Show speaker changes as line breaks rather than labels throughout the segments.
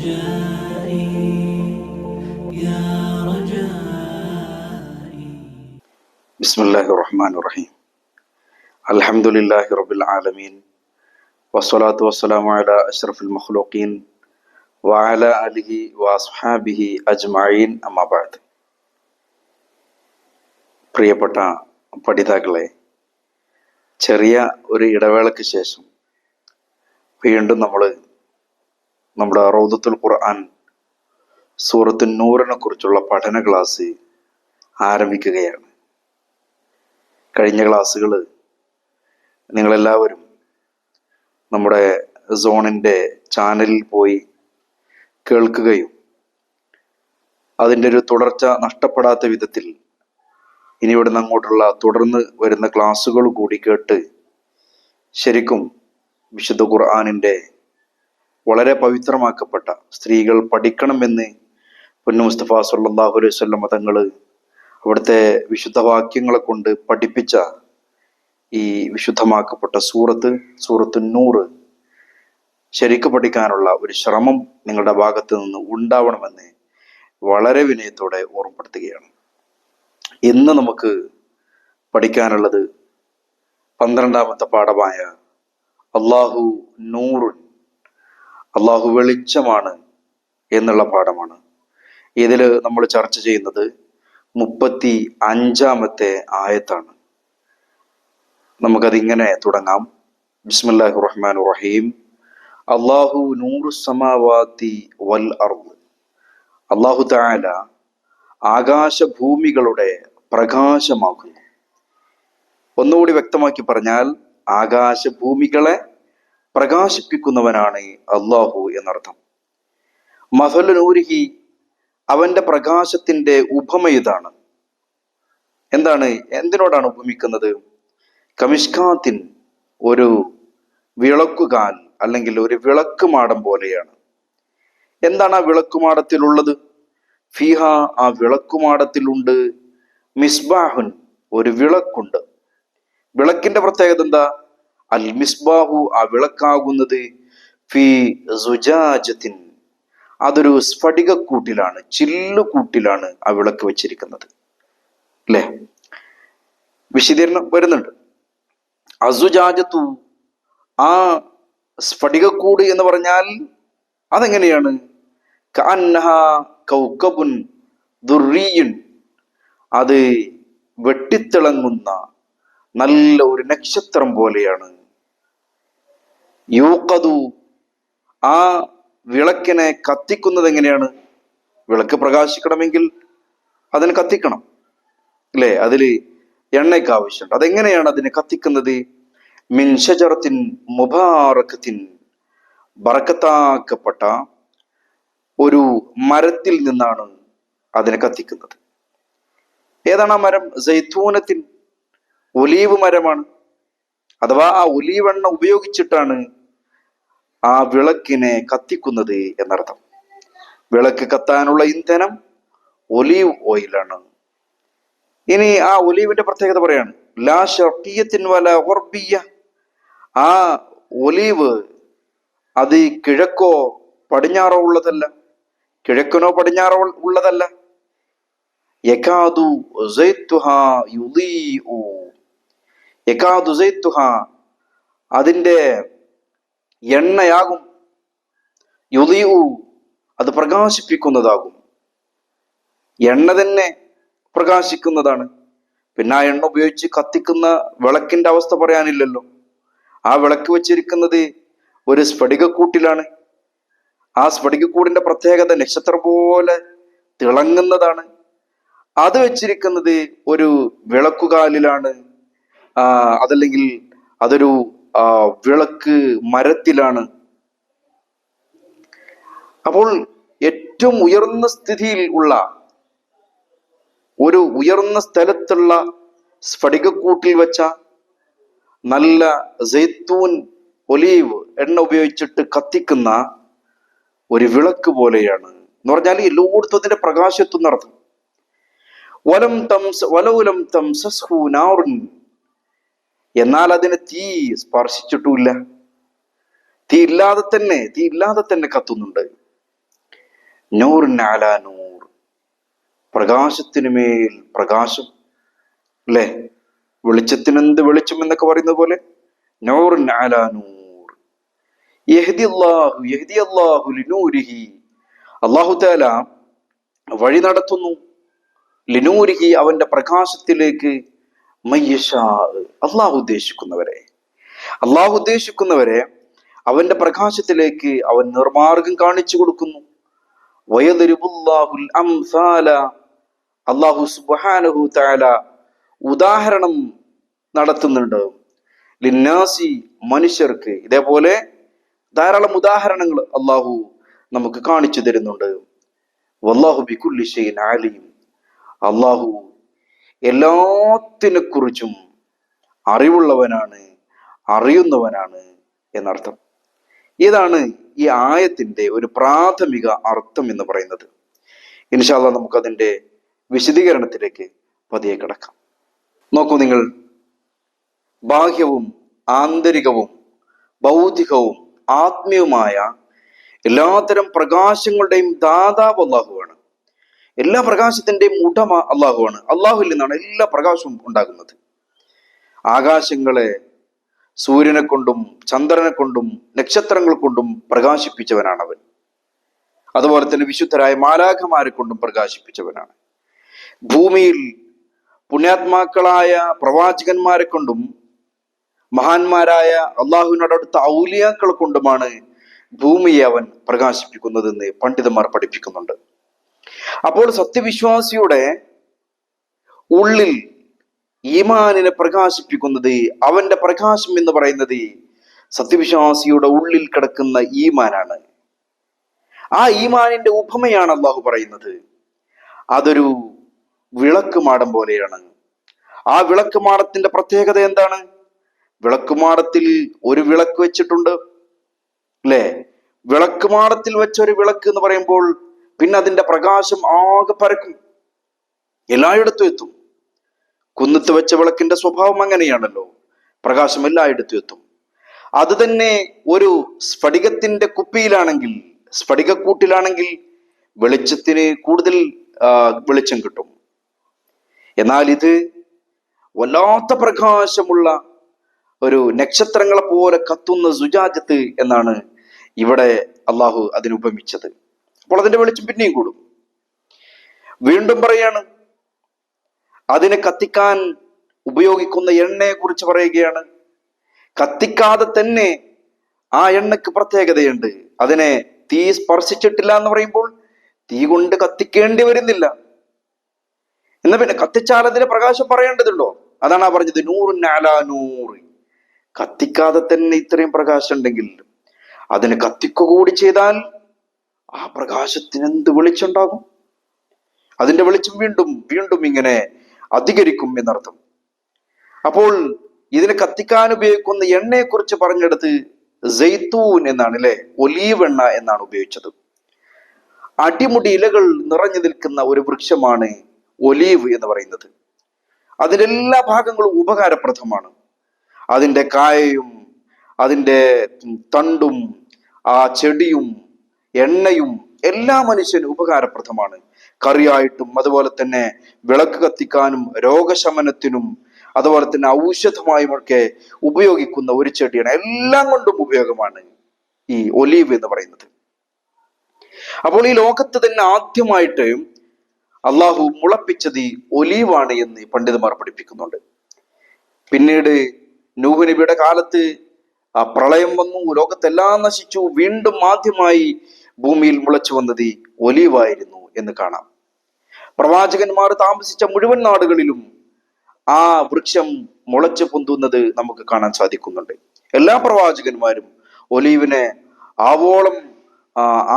رجائي يا رجائي
بسم الله الرحمن الرحيم الحمد لله رب العالمين والصلاة والسلام على أشرف المخلوقين وعلى آله وأصحابه أجمعين أما بعد പ്രിയപ്പെട്ട പഠിതാക്കളെ ചെറിയ ഒരു ഇടവേളയ്ക്ക് ശേഷം വീണ്ടും നമ്മൾ നമ്മുടെ റൗദത്തുൽ ഖുർആൻ സൂറത്തു നൂറിനെ കുറിച്ചുള്ള പഠന ക്ലാസ് ആരംഭിക്കുകയാണ്. കഴിഞ്ഞ ക്ലാസ്സുകൾ നിങ്ങളെല്ലാവരും നമ്മുടെ സോണിന്റെ ചാനലിൽ പോയി കേൾക്കുകയും അതിന്റെ ഒരു തുടർച്ച നഷ്ടപ്പെടാത്ത വിധത്തിൽ ഇനി ഇവിടുന്ന് അങ്ങോട്ടുള്ള തുടർന്ന് വരുന്ന ക്ലാസ്സുകൾ കൂടി കേട്ട് ശരിക്കും വിശുദ്ധ ഖുർആാനിന്റെ വളരെ പവിത്രമാക്കപ്പെട്ട സ്ത്രീകൾ പഠിക്കണമെന്ന് പൊന്നു മുസ്തഫ സല്ലാഹു അലൈഹി വല്ലം തങ്ങൾ അവിടുത്തെ വിശുദ്ധ വാക്യങ്ങളെ കൊണ്ട് പഠിപ്പിച്ച ഈ വിശുദ്ധമാക്കപ്പെട്ട സൂറത്ത് സൂറത്ത് നൂറ് ശരിക്ക് പഠിക്കാനുള്ള ഒരു ശ്രമം നിങ്ങളുടെ ഭാഗത്ത് നിന്ന് ഉണ്ടാവണമെന്ന് വളരെ വിനയത്തോടെ ഓർമ്മപ്പെടുത്തുകയാണ്. ഇന്ന് നമുക്ക് പഠിക്കാനുള്ളത് പന്ത്രണ്ടാമത്തെ പാഠമായ അള്ളാഹു നൂറുൻ അള്ളാഹു വെളിച്ചമാണ് എന്നുള്ള പാഠമാണ്. ഇതിൽ നമ്മൾ ചർച്ച ചെയ്യുന്നത് മുപ്പത്തി അഞ്ചാമത്തെ ആയത്താണ്. നമുക്കതിങ്ങനെ തുടങ്ങാം. ബിസ്മില്ലാഹി റഹ്മാൻ റഹീം അള്ളാഹു നൂറു സമാവാത്തി വൽ അർവ് അള്ളാഹു താല ആകാശഭൂമികളുടെ പ്രകാശമാകുന്നു ഒന്നുകൂടി വ്യക്തമാക്കി പറഞ്ഞാൽ ആകാശഭൂമികളെ പ്രകാശിപ്പിക്കുന്നവനാണ് അള്ളാഹു എന്നർത്ഥം. മഹലുനൂരിഹി അവന്റെ പ്രകാശത്തിന്റെ ഉപമ ഇതാണ്. എന്താണ്? എന്തിനോടാണ് ഉപമിക്കുന്നത്? കമിഷ്കാത്തിൻ ഒരു വിളക്കുകാൽ അല്ലെങ്കിൽ ഒരു വിളക്കുമാടം പോലെയാണ്. എന്താണ് ആ വിളക്കുമാടത്തിലുള്ളത്? ഫിഹ ആ വിളക്കുമാടത്തിലുണ്ട് മിസ്ബാഹുൻ ഒരു വിളക്കുണ്ട്. വിളക്കിന്റെ പ്രത്യേകത എന്താ? അൽ മിസ്ബാഹു ആ വിളക്കാകുന്നത് ഫി സുജാജത്തിൻ. അതൊരു സ്ഫടികക്കൂട്ടിലാണ് ചില്ലുകൂട്ടിലാണ് ആ വിളക്ക് വെച്ചിരിക്കുന്നത്. അല്ലേ വിശദീകരണം വരുന്നുണ്ട്. അസുജാജത്തു ആ സ്ഫടികക്കൂട് എന്ന് പറഞ്ഞാൽ അതെങ്ങനെയാണ്? കൗക്കബുൻ ദുർറിയുൻ അത് വെട്ടിത്തിളങ്ങുന്ന നല്ല ഒരു നക്ഷത്രം പോലെയാണ് യൂക്കതു ആ വിളക്കിനെ കത്തിക്കുന്നത് എങ്ങനെയാണ്? വിളക്ക് പ്രകാശിക്കണമെങ്കിൽ അതിന് കത്തിക്കണം അല്ലേ? അതിൽ എണ്ണയ്ക്ക് ആവശ്യമുണ്ട്. അതെങ്ങനെയാണ് അതിനെ കത്തിക്കുന്നത്? മിൻഷജറത്തിൻ മുബാറക്കത്തിൻ. ബറക്കത്താക്കപ്പെട്ട ഒരു മരത്തിൽ നിന്നാണ് അതിനെ കത്തിക്കുന്നത്. ഏതാണ് ആ മരം? ജൈത്തൂനത്തിൻ ഒലീവ് മരമാണ്. അഥവാ ആ ഒലീവെണ്ണ ഉപയോഗിച്ചിട്ടാണ് ആ വിളക്കിനെ കത്തിക്കുന്നത് എന്നർത്ഥം. വിളക്ക് കത്താനുള്ള ഇന്ധനം ഒലീവ് ഓയിലാണ്. ഇനി ആ ഒലീവിന്റെ പ്രത്യേകത പറയാണ്. ലാ വല ഓർബിയ ആ ഒലീവ് അത് കിഴക്കോ പടിഞ്ഞാറോ ഉള്ളതല്ല. കിഴക്കനോ പടിഞ്ഞാറോ ഉള്ളതല്ല. യകാദു യകാദു അതിന്റെ എണ്ണയാകും. യുളിയു അത് പ്രകാശിപ്പിക്കുന്നതാകും. എണ്ണ തന്നെ പ്രകാശിക്കുന്നതാണ്. പിന്നെ ആ എണ്ണ ഉപയോഗിച്ച് കത്തിക്കുന്ന വിളക്കിന്റെ അവസ്ഥ പറയാനില്ലല്ലോ. ആ വിളക്ക് വെച്ചിരിക്കുന്നത് ഒരു സ്ഫടികക്കൂട്ടിലാണ്. ആ സ്ഫടികക്കൂടിന്റെ പ്രത്യേകത നക്ഷത്രം പോലെ തിളങ്ങുന്നതാണ്. അത് വെച്ചിരിക്കുന്നത് ഒരു വിളക്കുകാലിലാണ്. അതല്ലെങ്കിൽ അതൊരു വിളക്ക് മരത്തിലാണ്. അപ്പോൾ ഏറ്റവും ഉയർന്ന സ്ഥിതിയിൽ ഉള്ള ഒരു ഉയർന്ന സ്ഥലത്തുള്ള സ്ഫടികക്കൂട്ടിൽ വെച്ച നല്ല ജൈത്തൂൻ ഒലീവ് എണ്ണ ഉപയോഗിച്ചിട്ട് കത്തിക്കുന്ന ഒരു വിളക്ക് പോലെയാണ്. എന്ന് പറഞ്ഞാൽ എല്ലായിടത്തും അതിന്റെ നടത്തും. വലം തംസ വലോലം നാറുൻ എന്നാൽ അതിന് തീ സ്പർശിച്ചിട്ടുമില്ല. തീ ഇല്ലാതെ തന്നെ തീ ഇല്ലാതെ തന്നെ കത്തുന്നുണ്ട്. നൂറിനാല നൂർ. പ്രകാശത്തിന് മേൽ പ്രകാശം അല്ലേ? വെളിച്ചത്തിനെന്ത് വെളിച്ചം എന്നൊക്കെ പറയുന്നത് പോലെ? നൂർ യഹ്ദി അള്ളാഹു യഹ്ദി ലിനൂരിഹി. വഴി നടത്തുന്നു. ലിനൂരിഹി അവന്റെ പ്രകാശത്തിലേക്ക് മയ്യഷാ അള്ളാഹു ഉദ്ദേശിക്കുന്നവരെ. അള്ളാഹു ഉദ്ദേശിക്കുന്നവരെ അവന്റെ പ്രകാശത്തിലേക്ക് അവൻ നിർമാർഗം കാണിച്ചു കൊടുക്കുന്നു. അംസാല. അള്ളാഹു സുബ്ഹാനഹു തആല ഉദാഹരണം നടത്തുന്നുണ്ട്. ലിന്നാസി മനുഷ്യർക്ക് ഇതേപോലെ ധാരാളം ഉദാഹരണങ്ങൾ അള്ളാഹു നമുക്ക് കാണിച്ചു തരുന്നുണ്ട്. വല്ലാഹു ബികുല്ലി ഷൈൻ ആലിം അള്ളാഹു എല്ലാത്തിനെ കുറിച്ചും അറിവുള്ളവനാണ് അറിയുന്നവനാണ് എന്നർത്ഥം. ഇതാണ് ഈ ആയത്തിന്റെ ഒരു പ്രാഥമിക അർത്ഥം എന്ന് പറയുന്നത്. ഇൻഷാല്ല നമുക്കതിന്റെ വിശദീകരണത്തിലേക്ക് പതിയെ കിടക്കാം. നോക്കൂ നിങ്ങൾ. ബാഹ്യവും ആന്തരികവും ബൗദ്ധികവും ആത്മീയവുമായ എല്ലാത്തരം പ്രകാശങ്ങളുടെയും ദാതാവ് അള്ളാഹുവാണ് എല്ലാ പ്രകാശത്തിന്റെയും ഉടമ അള്ളാഹുവാണ്. അള്ളാഹുവിൽ നിന്നാണ് എല്ലാ പ്രകാശവും ഉണ്ടാകുന്നത്. ആകാശങ്ങളെ സൂര്യനെ കൊണ്ടും ചന്ദ്രനെ കൊണ്ടും നക്ഷത്രങ്ങൾ കൊണ്ടും പ്രകാശിപ്പിച്ചവനാണ് അവൻ അതുപോലെ തന്നെ വിശുദ്ധരായ മാലാഖമാരെ കൊണ്ടും പ്രകാശിപ്പിച്ചവനാണ്. ഭൂമിയിൽ പുണ്യാത്മാക്കളായ പ്രവാചകന്മാരെ കൊണ്ടും മഹാന്മാരായ അള്ളാഹുവിനോടടുത്ത ഔലിയാക്കളെ കൊണ്ടുമാണ് ഭൂമിയെ അവൻ പ്രകാശിപ്പിക്കുന്നതെന്ന് പണ്ഡിതന്മാർ പഠിപ്പിക്കുന്നുണ്ട്. അപ്പോൾ സത്യവിശ്വാസിയുടെ ഉള്ളിൽ ഈമാനിനെ പ്രകാശിപ്പിക്കുന്നത് അവന്റെ പ്രകാശം എന്ന് പറയുന്നത് സത്യവിശ്വാസിയുടെ ഉള്ളിൽ കിടക്കുന്ന ഈമാനാണ്. ആ ഈമാനിന്റെ ഉപമയാണ് അള്ളാഹു പറയുന്നത്. അതൊരു വിളക്ക് മാടം പോലെയാണ്. ആ വിളക്ക് മാടത്തിന്റെ പ്രത്യേകത എന്താണ്? വിളക്ക് മാടത്തിൽ ഒരു വിളക്ക് വെച്ചിട്ടുണ്ട്. അല്ലേ? വിളക്കുമാടത്തിൽ വെച്ച ഒരു വിളക്ക് എന്ന് പറയുമ്പോൾ പിന്നെ അതിന്റെ പ്രകാശം ആകെ പരക്കും. എല്ലായിടത്തും എത്തും. കുന്നത്ത് വെച്ച വിളക്കിന്റെ സ്വഭാവം അങ്ങനെയാണല്ലോ. പ്രകാശം എല്ലായിടത്തും എത്തും. അത് തന്നെ ഒരു സ്ഫടികത്തിന്റെ കുപ്പിയിലാണെങ്കിൽ സ്ഫടികക്കൂട്ടിലാണെങ്കിൽ വെളിച്ചത്തിന് കൂടുതൽ വെളിച്ചം കിട്ടും. എന്നാൽ ഇത് വല്ലാത്ത പ്രകാശമുള്ള ഒരു നക്ഷത്രങ്ങളെ പോലെ കത്തുന്ന സുജാജത്ത് എന്നാണ് ഇവിടെ അള്ളാഹു അതിന് ഉപമിച്ചത് അപ്പോൾ അതിന്റെ വെളിച്ചം പിന്നെയും കൂടും. വീണ്ടും പറയാണ് അതിനെ കത്തിക്കാൻ ഉപയോഗിക്കുന്ന എണ്ണയെ കുറിച്ച് പറയുകയാണ്. കത്തിക്കാതെ തന്നെ ആ എണ്ണയ്ക്ക് പ്രത്യേകതയുണ്ട്. അതിനെ തീ സ്പർശിച്ചിട്ടില്ല എന്ന് പറയുമ്പോൾ തീ കൊണ്ട് കത്തിക്കേണ്ടി വരുന്നില്ല. എന്നാ പിന്നെ കത്തിച്ചാൽ അതിന്റെ പ്രകാശം പറയേണ്ടതുണ്ടോ? അതാണ് ആ പറഞ്ഞത് നൂറ് നാലാ നൂറ്. കത്തിക്കാതെ തന്നെ ഇത്രയും പ്രകാശം ഉണ്ടെങ്കിൽ അതിന് കത്തിക്കുക കൂടി ചെയ്താൽ ആ പ്രകാശത്തിന് എന്ത് വെളിച്ചുണ്ടാകും അതിന്റെ വെളിച്ചം വീണ്ടും വീണ്ടും ഇങ്ങനെ അധികരിക്കും എന്നർത്ഥം. അപ്പോൾ ഇതിനെ കത്തിക്കാൻ ഉപയോഗിക്കുന്ന എണ്ണയെ കുറിച്ച് പറഞ്ഞെടുത്ത് ജെയ്ത്തൂൻ എന്നാണ് അല്ലെ? ഒലീവ് എണ്ണ എന്നാണ് ഉപയോഗിച്ചത്. അടിമുടി ഇലകൾ നിറഞ്ഞു നിൽക്കുന്ന ഒരു വൃക്ഷമാണ് ഒലീവ് എന്ന് പറയുന്നത്. അതിന്റെ എല്ലാ ഭാഗങ്ങളും ഉപകാരപ്രദമാണ്. അതിന്റെ കായയും അതിന്റെ തണ്ടും ആ ചെടിയും എണ്ണയും എല്ലാ മനുഷ്യനും ഉപകാരപ്രദമാണ്. കറിയായിട്ടും അതുപോലെ തന്നെ വിളക്ക് കത്തിക്കാനും രോഗശമനത്തിനും അതുപോലെ തന്നെ ഔഷധമായും ഒക്കെ ഉപയോഗിക്കുന്ന ഒരു ചെടിയാണ് എല്ലാം കൊണ്ടും ഉപയോഗമാണ് ഈ ഒലീവ് എന്ന് പറയുന്നത്. അപ്പോൾ ഈ ലോകത്ത് തന്നെ ആദ്യമായിട്ട് അള്ളാഹു മുളപ്പിച്ചത് ഒലീവാണ് എന്ന് പണ്ഡിതന്മാർ പഠിപ്പിക്കുന്നുണ്ട്. പിന്നീട് നൂഹ് നബിയുടെ കാലത്ത് ആ പ്രളയം വന്നു ലോകത്തെല്ലാം നശിച്ചു വീണ്ടും ആദ്യമായി ഭൂമിയിൽ മുളച്ചു വന്നത് ഒലിവായിരുന്നു എന്ന് കാണാം. പ്രവാചകന്മാർ താമസിച്ച മുഴുവൻ നാടുകളിലും ആ വൃക്ഷം മുളച്ചു പൊന്തുന്നത് നമുക്ക് കാണാൻ സാധിക്കുന്നുണ്ട്. എല്ലാ പ്രവാചകന്മാരും ഒലീവിനെ ആവോളം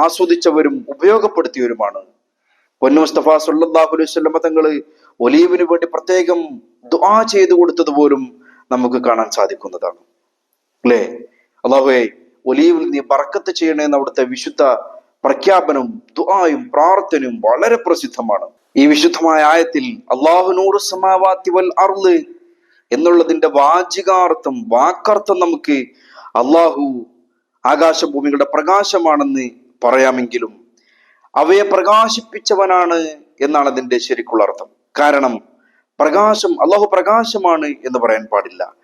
ആസ്വദിച്ചവരും ഉപയോഗപ്പെടുത്തിയവരുമാണ്. പൊന്നു മുസ്തഫ സല്ലല്ലാഹു അലൈഹി വസല്ലമ തങ്ങൾ ഒലീവിന് വേണ്ടി പ്രത്യേകം ദുആ ചെയ്തു കൊടുത്തത് പോലും നമുക്ക് കാണാൻ സാധിക്കുന്നതാണ്. അല്ലേ? അള്ളാഹുവെ ഒലീവിൽ നീ ബർക്കത്ത് ചെയ്യണേ അവിടുത്തെ വിശുദ്ധ പ്രഖ്യാപനവും ദുആയും പ്രാർത്ഥനയും വളരെ പ്രസിദ്ധമാണ്. ഈ വിശുദ്ധമായ ആയത്തിൽ അള്ളാഹുനൂറ് സമാവാത്തി വൽ അർൾ എന്നുള്ളതിന്റെ വാചികാർത്ഥം വാക്കർത്ഥം നമുക്ക് അള്ളാഹു ആകാശഭൂമികളുടെ പ്രകാശമാണെന്ന് പറയാമെങ്കിലും അവയെ പ്രകാശിപ്പിച്ചവനാണ് എന്നാണ് അതിന്റെ ശരിക്കുള്ള അർത്ഥം. കാരണം പ്രകാശം അള്ളാഹു പ്രകാശമാണ് എന്ന് പറയാൻ പാടില്ല.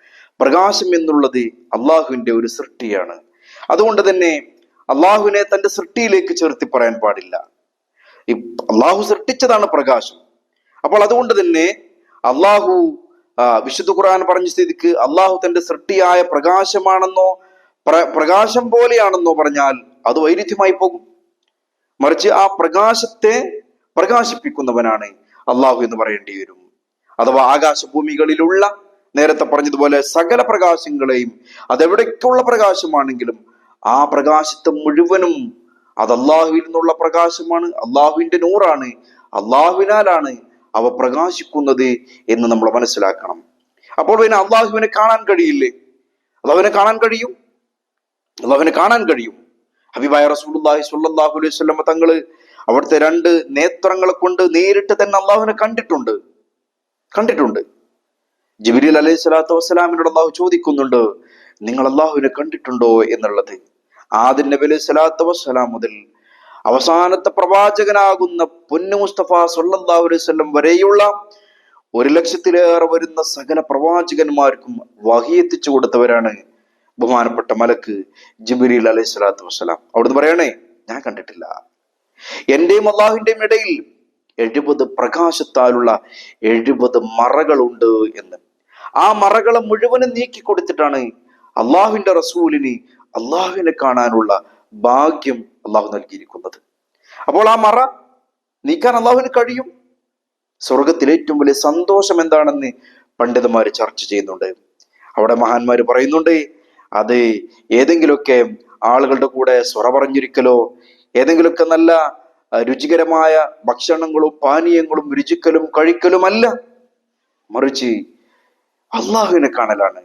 പ്രകാശം എന്നുള്ളത് അള്ളാഹുവിന്റെ ഒരു സൃഷ്ടിയാണ്. അതുകൊണ്ട് തന്നെ അള്ളാഹുവിനെ തന്റെ സൃഷ്ടിയിലേക്ക് ചേർത്തി പറയാൻ പാടില്ല. ഈ അള്ളാഹു സൃഷ്ടിച്ചതാണ് പ്രകാശം. അപ്പോൾ അതുകൊണ്ട് തന്നെ അള്ളാഹു വിശുദ്ധ ഖുർആൻ പറഞ്ഞ സ്ഥിതിക്ക് അള്ളാഹു തന്റെ സൃഷ്ടിയായ പ്രകാശമാണെന്നോ പ്ര- പ്രകാശം പോലെയാണെന്നോ പറഞ്ഞാൽ അത് വൈരുദ്ധ്യമായി പോകും. മറിച്ച് ആ പ്രകാശത്തെ പ്രകാശിപ്പിക്കുന്നവനാണ് അള്ളാഹു എന്ന് പറയേണ്ടി വരും. അഥവാ ആകാശഭൂമികളിലുള്ള നേരത്തെ പറഞ്ഞതുപോലെ സകല പ്രകാശങ്ങളെയും അതെവിടേക്കുള്ള പ്രകാശമാണെങ്കിലും ആ പ്രകാശത്തെ മുഴുവനും അത് അള്ളാഹുവിൽ നിന്നുള്ള പ്രകാശമാണ് അള്ളാഹുവിന്റെ നൂറാണ് അള്ളാഹുവിനാലാണ് അവ പ്രകാശിക്കുന്നത് എന്ന് നമ്മൾ മനസ്സിലാക്കണം. അപ്പോൾ പിന്നെ അള്ളാഹുവിനെ കാണാൻ കഴിയില്ലേ? അള്ളാഹുവിനെ കാണാൻ കഴിയും? അള്ളാഹുവിനെ കാണാൻ കഴിയും. ഹബീബായ റസൂലുള്ളാഹി സ്വല്ലല്ലാഹു അലൈഹി വസല്ലം തങ്ങൾ അവിടുത്തെ രണ്ട് നേത്രങ്ങളെ കൊണ്ട് നേരിട്ട് തന്നെ അള്ളാഹുവിനെ കണ്ടിട്ടുണ്ട്. കണ്ടിട്ടുണ്ട്. ജിബിരിൽ അലൈഹി സ്വലാത്തു വസ്സലാമിനോട് അള്ളാഹു ചോദിക്കുന്നുണ്ട് നിങ്ങൾ അള്ളാഹുവിനെ കണ്ടിട്ടുണ്ടോ എന്നുള്ളത്. ആദിൻ നബി അലൈഹി സ്വലാത്തു വസ്സലാം മുതൽ അവസാനത്തെ പ്രവാചകനാകുന്ന പൊന്നു മുസ്തഫ സല്ലല്ലാഹു അലൈഹി വസല്ലം വരെയുള്ള ഒരു ലക്ഷത്തിലേറെ വരുന്ന സകല പ്രവാചകന്മാർക്കും വഹി എത്തിച്ചു കൊടുത്തവരാണ് ബഹുമാനപ്പെട്ട മലക്ക് ജിബിരിൽ അലൈഹി സ്വലാത്തു വസ്സലാം. അവിടുന്ന് പറയണേ ഞാൻ കണ്ടിട്ടില്ല. എന്റെയും അള്ളാഹുവിന്റെയും ഇടയിൽ എഴുപത് പ്രകാശത്താലുള്ള എഴുപത് മറകളുണ്ട് എന്ന്. ആ മറകളെ മുഴുവനും നീക്കി കൊടുത്തിട്ടാണ് അള്ളാഹുവിന്റെ റസൂലിന് അള്ളാഹുവിനെ കാണാനുള്ള ഭാഗ്യം അള്ളാഹു നൽകിയിരിക്കുന്നത്. അപ്പോൾ ആ മറ നീക്കാൻ അള്ളാഹുവിന് കഴിയും. സ്വർഗത്തിലെ ഏറ്റവും വലിയ സന്തോഷം എന്താണെന്ന് പണ്ഡിതന്മാർ ചർച്ച ചെയ്യുന്നുണ്ട്. അവിടെ മഹാന്മാർ പറയുന്നുണ്ട് അത് ഏതെങ്കിലുമൊക്കെ ആളുകളുടെ കൂടെ സ്വറ പറഞ്ഞിരിക്കലോ ഏതെങ്കിലുമൊക്കെ നല്ല രുചികരമായ ഭക്ഷണങ്ങളും പാനീയങ്ങളും രുചിക്കലും കഴിക്കലുമല്ല. മറിച്ച് അള്ളാഹുവിനെ കാണലാണ്.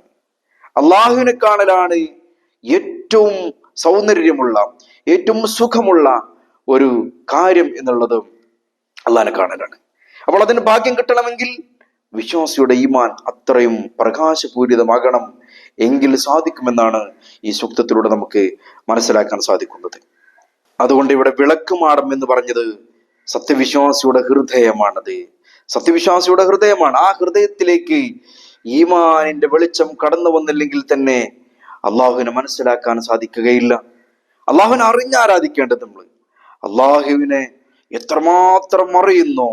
അള്ളാഹുവിനെ കാണലാണ് ഏറ്റവും സൗന്ദര്യമുള്ള ഏറ്റവും സുഖമുള്ള ഒരു കാര്യം എന്നുള്ളത് അള്ളാനെ കാണലാണ്. അപ്പോൾ അതിന് ഭാഗ്യം കിട്ടണമെങ്കിൽ വിശ്വാസിയുടെ ഈമാൻ അത്രയും പ്രകാശപൂരിതമാകണം എങ്കിൽ സാധിക്കുമെന്നാണ് ഈ സൂക്തത്തിലൂടെ നമുക്ക് മനസ്സിലാക്കാൻ സാധിക്കുന്നത്. അതുകൊണ്ട് ഇവിടെ വിളക്കുമാടം എന്ന് പറഞ്ഞത് സത്യവിശ്വാസിയുടെ ഹൃദയമാണത്. സത്യവിശ്വാസിയുടെ ഹൃദയമാണ്. ആ ഹൃദയത്തിലേക്ക് ഈമാനിന്റെ വെളിച്ചം കടന്നു വന്നില്ലെങ്കിൽ തന്നെ അള്ളാഹുവിനെ മനസ്സിലാക്കാൻ സാധിക്കുകയില്ല. അള്ളാഹുവിനെ അറിഞ്ഞ് ആരാധിക്കേണ്ടത് നമ്മൾ അള്ളാഹുവിനെ എത്രമാത്രം അറിയുന്നു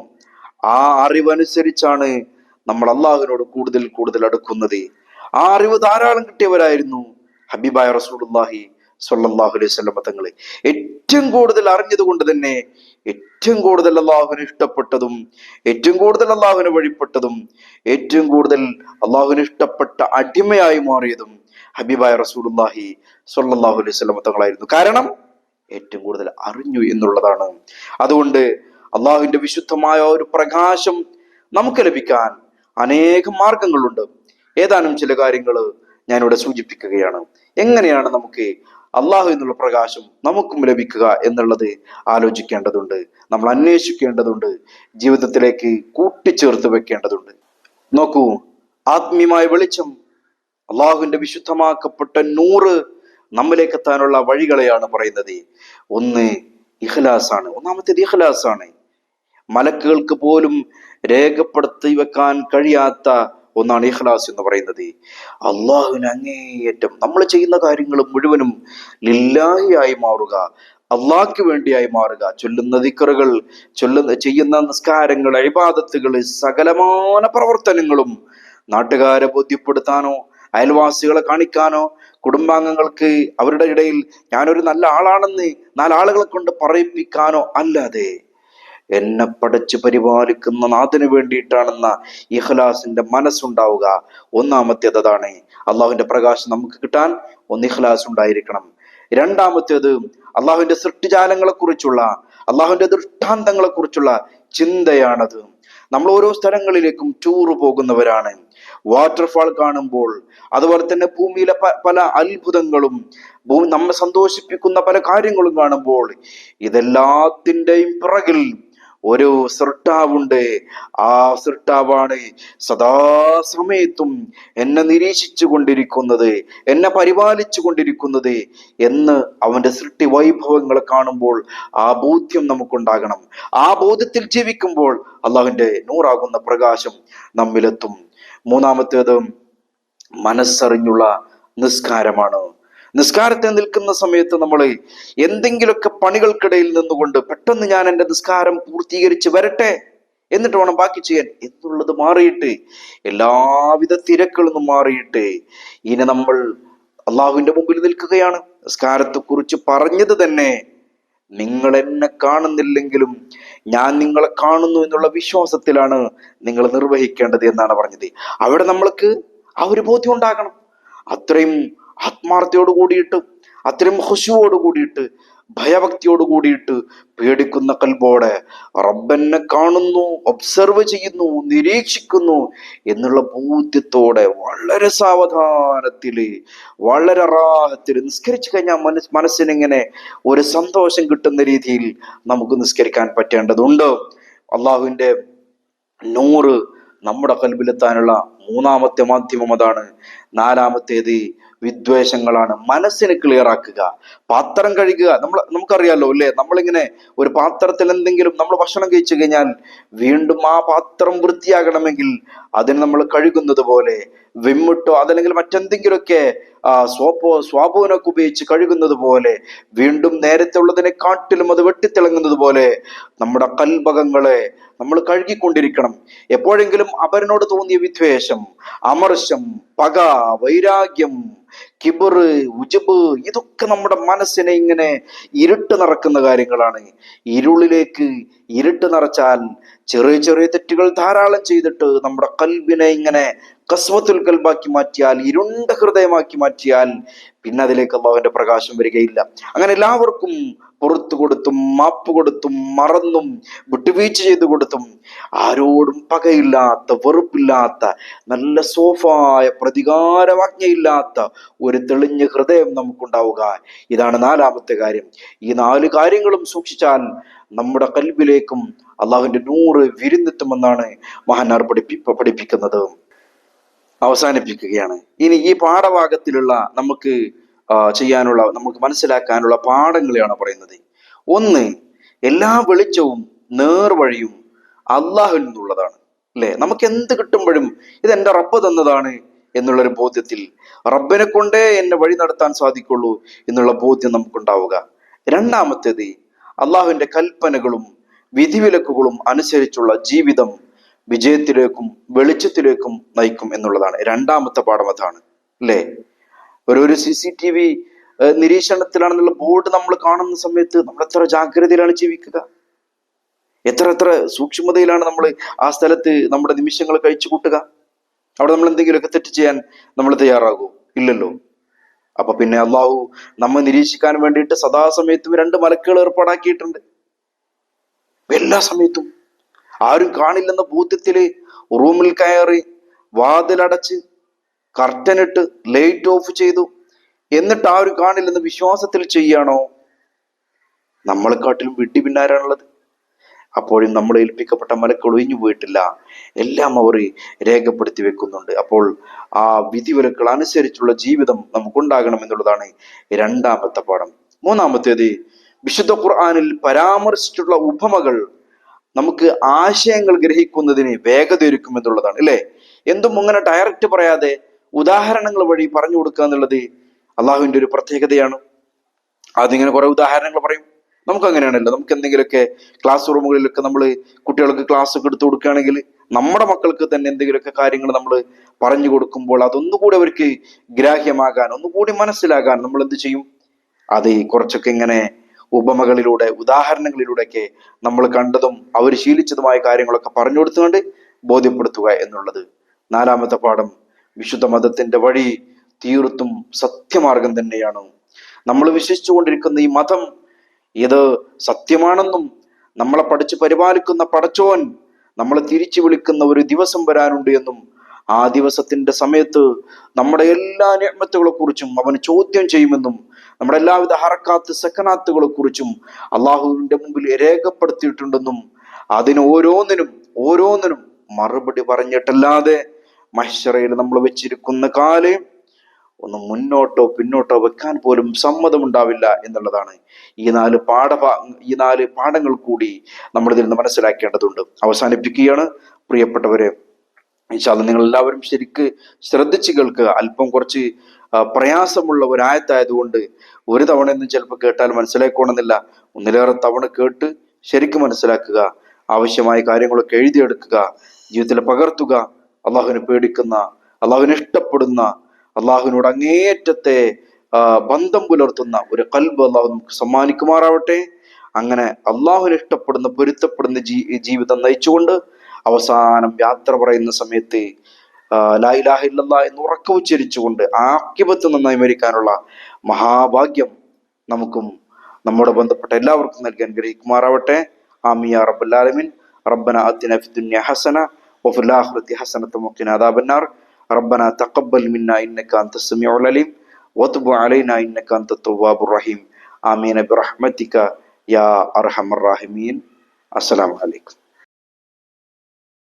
ആ അറിവനുസരിച്ചാണ് നമ്മൾ അള്ളാഹുവിനോട് കൂടുതൽ കൂടുതൽ അടുക്കുന്നത്. ആ അറിവ് ധാരാളം കിട്ടിയവരായിരുന്നു ഹബീബായ റസൂലുള്ളാഹി സല്ലാഹു അലൈഹി വസല്ലം തങ്ങളെ. ഏറ്റവും കൂടുതൽ അറിഞ്ഞത് കൊണ്ട് തന്നെ ഏറ്റവും കൂടുതൽ അള്ളാഹുവിനെ ഇഷ്ടപ്പെട്ടതും ഏറ്റവും കൂടുതൽ അള്ളാഹുവിനെ വഴിപ്പെട്ടതും ഏറ്റവും കൂടുതൽ അള്ളാഹുവിന് ഇഷ്ടപ്പെട്ട അടിമയായി മാറിയതും ഹബീബായ റസൂലുള്ളാഹി സ്വല്ലല്ലാഹു അലൈഹി വസല്ലം തങ്ങളായിരുന്നു. കാരണം ഏറ്റവും കൂടുതൽ അറിഞ്ഞു എന്നുള്ളതാണ്. അതുകൊണ്ട് അള്ളാഹുവിന്റെ വിശുദ്ധമായ ഒരു പ്രകാശം നമുക്ക് ലഭിക്കാൻ അനേകം മാർഗങ്ങളുണ്ട്. ഏതാനും ചില കാര്യങ്ങൾ ഞാനിവിടെ സൂചിപ്പിക്കുകയാണ്. എങ്ങനെയാണ് നമുക്ക് അള്ളാഹു എന്നുള്ള പ്രകാശം നമുക്കും ലഭിക്കുക എന്നുള്ളത് ആലോചിക്കേണ്ടതുണ്ട്. നമ്മൾ അന്വേഷിക്കേണ്ടതുണ്ട്. ജീവിതത്തിലേക്ക് കൂട്ടിച്ചേർത്ത് വെക്കേണ്ടതുണ്ട്. നോക്കൂ ആത്മീയമായ വെളിച്ചം അള്ളാഹുവിന്റെ വിശുദ്ധമാക്കപ്പെട്ട നൂറ് നമ്മിലേക്ക് എത്താനുള്ള വഴികളെയാണ് പറയുന്നത്. ഒന്ന് ഇഖ്ലാസ് ആണ് ഒന്നാമത്തേത് ഇഖ്ലാസ് ആണ് മലക്കുകൾക്ക് പോലും രേഖപ്പെടുത്തി വെക്കാൻ കഴിയാത്ത ഒന്നാണ് ഇഖ്ലാസ് എന്ന് പറയുന്നത്. അള്ളാഹുവിന് അങ്ങേയറ്റം നമ്മൾ ചെയ്യുന്ന കാര്യങ്ങൾ മുഴുവനും ലില്ലാഹിയായി മാറുക അള്ളാഹ്ക്ക് വേണ്ടിയായി മാറുക. ചൊല്ലുന്ന ദിക്കറുകൾ ചൊല്ലുന്ന ചെയ്യുന്ന നിസ്കാരങ്ങൾ അഴിബാദത്തുകൾ സകലമാന പ്രവർത്തനങ്ങളും നാട്ടുകാരെ ബോധ്യപ്പെടുത്താനോ അയൽവാസികളെ കാണിക്കാനോ കുടുംബാംഗങ്ങൾക്ക് അവരുടെ ഇടയിൽ ഞാനൊരു നല്ല ആളാണെന്ന് നാലാളുകളെ കൊണ്ട് പറയിപ്പിക്കാനോ അല്ലാതെ എന്നെ പടച്ച് പരിപാലിക്കുന്ന നാഥന് വേണ്ടിയിട്ടാണെന്ന ഇഖ്ലാസിന്റെ മനസ്സുണ്ടാവുക. ഒന്നാമത്തേത് അതാണ് അള്ളാഹുവിന്റെ പ്രകാശം നമുക്ക് കിട്ടാൻ ഒന്ന് ഇഖ്ലാസ് ഉണ്ടായിരിക്കണം. രണ്ടാമത്തേത് അള്ളാഹുവിന്റെ സൃഷ്ടിജാലങ്ങളെ കുറിച്ചുള്ള അള്ളാഹുവിന്റെ ദൃഷ്ടാന്തങ്ങളെ കുറിച്ചുള്ള ചിന്തയാണത്. നമ്മൾ ഓരോ സ്ഥലങ്ങളിലേക്കും ടൂർ പോകുന്നവരാണ്. വാട്ടർഫാൾ കാണുമ്പോൾ അതുപോലെ തന്നെ ഭൂമിയിലെ പല അത്ഭുതങ്ങളും ഭൂമി നമ്മെ സന്തോഷിപ്പിക്കുന്ന പല കാര്യങ്ങളും കാണുമ്പോൾ ഇതെല്ലാത്തിന്റെയും പിറകിൽ ഒരു സൃഷ്ടാവുണ്ട്. ആ സൃഷ്ടാവാണ് സദാസമയത്തും എന്നെ നിരീക്ഷിച്ചു കൊണ്ടിരിക്കുന്നത് എന്നെ പരിപാലിച്ചു കൊണ്ടിരിക്കുന്നത് എന്ന് അവന്റെ സൃഷ്ടി വൈഭവങ്ങളെ കാണുമ്പോൾ ആ ബോധ്യം നമുക്കുണ്ടാകണം. ആ ബോധ്യത്തിൽ ജീവിക്കുമ്പോൾ അള്ളാഹുവിന്റെ നൂറാകുന്ന പ്രകാശം നമ്മിലെത്തും. മൂന്നാമത്തേത് മനസ്സറിഞ്ഞുള്ള നിസ്കാരമാണ്. നിസ്കാരത്തെ നിൽക്കുന്ന സമയത്ത് നമ്മൾ എന്തെങ്കിലുമൊക്കെ പണികൾക്കിടയിൽ നിന്നുകൊണ്ട് പെട്ടെന്ന് ഞാൻ എന്റെ നിസ്കാരം പൂർത്തീകരിച്ച് വരട്ടെ എന്നിട്ട് വേണം ബാക്കി ചെയ്യാൻ. എന്നുള്ളത് മാറിയിട്ട് എല്ലാവിധ തിരക്കുകളും മാറിയിട്ട് ഇനി നമ്മൾ അള്ളാഹുവിന്റെ മുമ്പിൽ നിൽക്കുകയാണ്. നിസ്കാരത്തെ കുറിച്ച് പറഞ്ഞത് തന്നെ നിങ്ങൾ എന്നെ കാണുന്നില്ലെങ്കിലും ഞാൻ നിങ്ങളെ കാണുന്നു എന്നുള്ള വിശ്വാസത്തിലാണ് നിങ്ങൾ നിർവഹിക്കേണ്ടത് എന്നാണ് പറഞ്ഞത്. അവിടെ നമ്മൾക്ക് ആ ഒരു ബോധ്യം ഉണ്ടാകണം. അത്രയും ആത്മാർത്ഥയോട് കൂടിയിട്ട് അത്രയും ഹുശുവോട് കൂടിയിട്ട് ഭയഭക്തിയോട് കൂടിയിട്ട് പേടിക്കുന്ന കൽബോടെ റബ്ബെന്നെ കാണുന്നു ഒബ്സർവ് ചെയ്യുന്നു നിരീക്ഷിക്കുന്നു എന്നുള്ള ബോധ്യത്തോടെ വളരെ സാവധാനത്തിൽ വളരെ റാഹത്തിൽ നിസ്കരിച്ചു കഴിഞ്ഞാൽ മനസ് മനസ്സിനിങ്ങനെ ഒരു സന്തോഷം കിട്ടുന്ന രീതിയിൽ നമുക്ക് നിസ്കരിക്കാൻ പറ്റേണ്ടതുണ്ട്. അള്ളാഹുവിന്റെ നൂറ് നമ്മുടെ കൽബിലെത്താനുള്ള മൂന്നാമത്തെ മാധ്യമം അതാണ്. നാലാമത്തേത് വിദ്വേഷങ്ങളാണ്. മനസ്സിനെ ക്ലിയർ ആക്കുക. പാത്രം കഴുകുക. നമ്മൾ നമുക്കറിയാലോ അല്ലേ? നമ്മളിങ്ങനെ ഒരു പാത്രത്തിൽ എന്തെങ്കിലും നമ്മൾ ഭക്ഷണം കഴിച്ചു കഴിഞ്ഞാൽ വീണ്ടും ആ പാത്രം വൃത്തിയാകണമെങ്കിൽ അതിന് നമ്മൾ കഴുകുന്നത് പോലെ വിമ്മിട്ടോ അതല്ലെങ്കിൽ മറ്റെന്തെങ്കിലുമൊക്കെ സോപ്പോ സ്വാബുവിനൊക്കെ ഉപയോഗിച്ച് കഴുകുന്നത് പോലെ വീണ്ടും നേരത്തെ ഉള്ളതിനെ കാട്ടിലും അത് വെട്ടിത്തിളങ്ങുന്നത് പോലെ നമ്മുടെ കൽഭകങ്ങളെ നമ്മൾ കഴുകിക്കൊണ്ടിരിക്കണം. എപ്പോഴെങ്കിലും അവരനോട് തോന്നിയ വിദ്വേഷം അമർഷം പക വൈരാഗ്യം കിബറ് ഉജബ് ഇതൊക്കെ നമ്മുടെ മനസ്സിനെ ഇങ്ങനെ ഇരുട്ട് നിറക്കുന്ന കാര്യങ്ങളാണ്. ഇരുളിലേക്ക് ഇരുട്ട് നിറച്ചാൽ ചെറിയ ചെറിയ തെറ്റുകൾ ധാരാളം ചെയ്തിട്ട് നമ്മുടെ കൽബിനെ ഇങ്ങനെ കസ്വത്തുൽ കൽബാക്കി മാറ്റിയാൽ ഇരുണ്ട ഹൃദയമാക്കി മാറ്റിയാൽ പിന്നെ അതിലേക്ക് അള്ളാഹുവിന്റെ പ്രകാശം വരികയില്ല. അങ്ങനെ എല്ലാവർക്കും പുറത്തു കൊടുത്തും മാപ്പ് കൊടുത്തും മറന്നും വിട്ടുവീഴ്ച ചെയ്തു കൊടുത്തും ആരോടും പകയില്ലാത്ത വെറുപ്പില്ലാത്ത നല്ല സോഫായ പ്രതികാരവാജ്ഞയില്ലാത്ത ഒരു തെളിഞ്ഞ ഹൃദയം നമുക്കുണ്ടാവുക. ഇതാണ് നാലാമത്തെ കാര്യം. ഈ നാല് കാര്യങ്ങളും സൂക്ഷിച്ചാൽ നമ്മുടെ കൽവിലേക്കും അള്ളാഹുവിന്റെ നൂറ് വിരുന്നെത്തുമെന്നാണ് മഹാനാർ പഠിപ്പി പഠിപ്പിക്കുന്നത്. അവസാനിപ്പിക്കുകയാണ്. ഇനി ഈ പാഠഭാഗത്തിലുള്ള നമുക്ക് ചെയ്യാനുള്ള നമുക്ക് മനസ്സിലാക്കാനുള്ള പാഠങ്ങളെയാണ് പറയുന്നത്. ഒന്ന് എല്ലാ വെളിച്ചവും നേർവഴിയും അള്ളാഹുവിൽ നിന്നുള്ളതാണ്. അല്ലെ? നമുക്ക് എന്ത് കിട്ടുമ്പോഴും ഇത് എന്റെ റബ്ബ് തന്നതാണ് എന്നുള്ളൊരു ബോധ്യത്തിൽ റബ്ബിനെ കൊണ്ടേ എന്നെ വഴി നടത്താൻ സാധിക്കുള്ളൂ എന്നുള്ള ബോധ്യം നമുക്കുണ്ടാവുക. രണ്ടാമത്തേത് അള്ളാഹുവിന്റെ കൽപ്പനകളും വിധിവിലക്കുകളും അനുസരിച്ചുള്ള ജീവിതം വിജയത്തിലേക്കും വെളിച്ചത്തിലേക്കും നയിക്കും എന്നുള്ളതാണ്. രണ്ടാമത്തെ പാഠം അതാണ്. അല്ലേ? ഒരു ഒരു സി സി ടി വി നിരീക്ഷണത്തിലാണെന്നുള്ള ബോർഡ് നമ്മൾ കാണുന്ന സമയത്ത് നമ്മൾ എത്ര ജാഗ്രതയിലാണ് ജീവിക്കുക? എത്ര എത്ര സൂക്ഷ്മതയിലാണ് നമ്മൾ ആ സ്ഥലത്ത് നമ്മുടെ നിമിഷങ്ങൾ കഴിച്ചു കൂട്ടുക? അവിടെ നമ്മൾ എന്തെങ്കിലുമൊക്കെ തെറ്റ് ചെയ്യാൻ നമ്മൾ തയ്യാറാകൂ? ഇല്ലല്ലോ. അപ്പൊ പിന്നെ അള്ളാഹു നമ്മെ നിരീക്ഷിക്കാൻ വേണ്ടിയിട്ട് സദാസമയത്തും രണ്ട് മലക്കുകൾ ഏർപ്പാടാക്കിയിട്ടുണ്ട്. എല്ലാ സമയത്തും. ആരും കാണില്ലെന്ന ബോധ്യത്തിൽ റൂമിൽ കയറി വാതിലടച്ച് കർട്ടനിട്ട് ലൈറ്റ് ഓഫ് ചെയ്തു. എന്നിട്ട് ആ ഒരു കാണില്ലെന്ന് വിശ്വാസത്തിൽ ചെയ്യാണോ? നമ്മളെക്കാട്ടിലും വിട്ടി പിന്നാരാണുള്ളത്. അപ്പോഴും നമ്മൾ ഏൽപ്പിക്കപ്പെട്ട മലക്കൾ ഒഴിഞ്ഞു പോയിട്ടില്ല. എല്ലാം അവർ രേഖപ്പെടുത്തി വെക്കുന്നുണ്ട്. അപ്പോൾ ആ വിധിവിലക്കൾ അനുസരിച്ചുള്ള ജീവിതം നമുക്കുണ്ടാകണം എന്നുള്ളതാണ് രണ്ടാമത്തെ പാഠം. മൂന്നാമത്തേത് വിശുദ്ധ ഖുർആാനിൽ പരാമർശിച്ചിട്ടുള്ള ഉപമകൾ നമുക്ക് ആശയങ്ങൾ ഗ്രഹിക്കുന്നതിന് വേഗതയൊരുക്കും എന്നുള്ളതാണ് അല്ലേ? എന്തും അങ്ങനെ ഡയറക്റ്റ് പറയാതെ ഉദാഹരണങ്ങൾ വഴി പറഞ്ഞു കൊടുക്കുക എന്നുള്ളത് അള്ളാഹുവിന്റെ ഒരു പ്രത്യേകതയാണ്. അതിങ്ങനെ കുറേ ഉദാഹരണങ്ങൾ പറയും. നമുക്ക് അങ്ങനെയാണല്ലോ. നമുക്ക് എന്തെങ്കിലുമൊക്കെ ക്ലാസ് റൂമുകളിലൊക്കെ നമ്മൾ കുട്ടികൾക്ക് ക്ലാസ് ഒക്കെ എടുത്തു കൊടുക്കുകയാണെങ്കിൽ നമ്മുടെ മക്കൾക്ക് തന്നെ എന്തെങ്കിലുമൊക്കെ കാര്യങ്ങൾ നമ്മൾ പറഞ്ഞു കൊടുക്കുമ്പോൾ അതൊന്നുകൂടി അവർക്ക് ഗ്രാഹ്യമാകാൻ ഒന്നുകൂടി മനസ്സിലാകാൻ നമ്മൾ എന്ത് ചെയ്യും? അത് കുറച്ചൊക്കെ ഇങ്ങനെ ഉപമകളിലൂടെ ഉദാഹരണങ്ങളിലൂടെയൊക്കെ നമ്മൾ കണ്ടതും അവർ ശീലിച്ചതുമായ കാര്യങ്ങളൊക്കെ പറഞ്ഞു കൊടുത്തുകൊണ്ട് ബോധ്യപ്പെടുത്തുക എന്നുള്ളത്. നാലാമത്തെ പാഠം വിശുദ്ധ മതത്തിന്റെ വഴി തീർത്തും സത്യമാർഗം തന്നെയാണ്. നമ്മൾ വിശ്വസിച്ചുകൊണ്ടിരിക്കുന്ന ഈ മതം ഇത് സത്യമാണെന്നും നമ്മളെ പഠിച്ചു പരിപാലിക്കുന്ന പടച്ചോൻ നമ്മളെ തിരിച്ചു വിളിക്കുന്ന ഒരു ദിവസം വരാനുണ്ട് എന്നും ആ ദിവസത്തിന്റെ സമയത്ത് നമ്മുടെ എല്ലാ നിയമത്തുകളെ കുറിച്ചും അവന് ചോദ്യം ചെയ്യുമെന്നും നമ്മുടെ എല്ലാവിധ ഹറക്കാത്ത് സെക്കനാത്തുകളെ കുറിച്ചും അള്ളാഹുവിന്റെ മുമ്പിൽ രേഖപ്പെടുത്തിയിട്ടുണ്ടെന്നും അതിന് ഓരോന്നിനും ഓരോന്നിനും മറുപടി പറഞ്ഞിട്ടല്ലാതെ മഹ്ഷറയിൽ നമ്മൾ വെച്ചിരിക്കുന്ന കാൽ ഒന്ന് മുന്നോട്ടോ പിന്നോട്ടോ വെക്കാൻ പോലും സമ്മതമുണ്ടാവില്ല എന്നുള്ളതാണ്. ഈ നാല് പാഠഭാ ഈ നാല് പാഠങ്ങൾ കൂടി നമ്മൾ ഇതിൽ നിന്ന് മനസ്സിലാക്കേണ്ടതുണ്ട്. അവസാനിപ്പിക്കുകയാണ്. പ്രിയപ്പെട്ടവരെ ഇൻഷാല്ല നിങ്ങൾ എല്ലാവരും ശരിക്ക് ശ്രദ്ധിച്ച് കേൾക്കുക. അല്പം കുറച്ച് പ്രയാസമുള്ള ഒരു തവണ ഒന്നും ചിലപ്പോൾ കേട്ടാൽ മനസ്സിലാക്കണമെന്നില്ല ഒന്നിലേറെ തവണ കേട്ട് ശരിക്കും മനസ്സിലാക്കുക. ആവശ്യമായ കാര്യങ്ങളൊക്കെ എഴുതിയെടുക്കുക. ജീവിതത്തിൽ പകർത്തുക. അള്ളാഹുവിനെ പേടിക്കുന്ന അള്ളാഹുവിനെ ഇഷ്ടപ്പെടുന്ന അള്ളാഹുവിനോട് അങ്ങേയറ്റത്തെ ബന്ധം പുലർത്തുന്ന ഒരു കൽബ് അള്ളാഹു നമുക്ക് സമ്മാനിക്കുമാറാവട്ടെ. അങ്ങനെ അള്ളാഹുവിനെ ഇഷ്ടപ്പെടുന്ന പൊരുത്തപ്പെടുന്ന ജീ ജീവിതം നയിച്ചുകൊണ്ട് അവസാനം യാത്ര പറയുന്ന സമയത്ത് ആ, ലാ ഇലാഹ ഇല്ലല്ലാ എന്ന് ഉറക്ക ഉച്ചരിച്ചുകൊണ്ട് ആക്കിപത്ത് നന്നായി മരിക്കാനുള്ള മഹാഭാഗ്യം നമുക്കും നമ്മുടെ ബന്ധപ്പെട്ട എല്ലാവർക്കും നൽകി അനുഗ്രഹിക്കുമാറാവട്ടെ. ആമിയ റബ്ബുല്ലാലമിൻ റബ്ബന അത്തിന ഹസന وفي الآخرة حسنة وقنا عذاب النار ربنا تقبل منا إنك أنت السميع العليم وتب علينا إنك أنت التواب الرحيم آمين برحمتك يا أرحم الراحمين السلام عليكم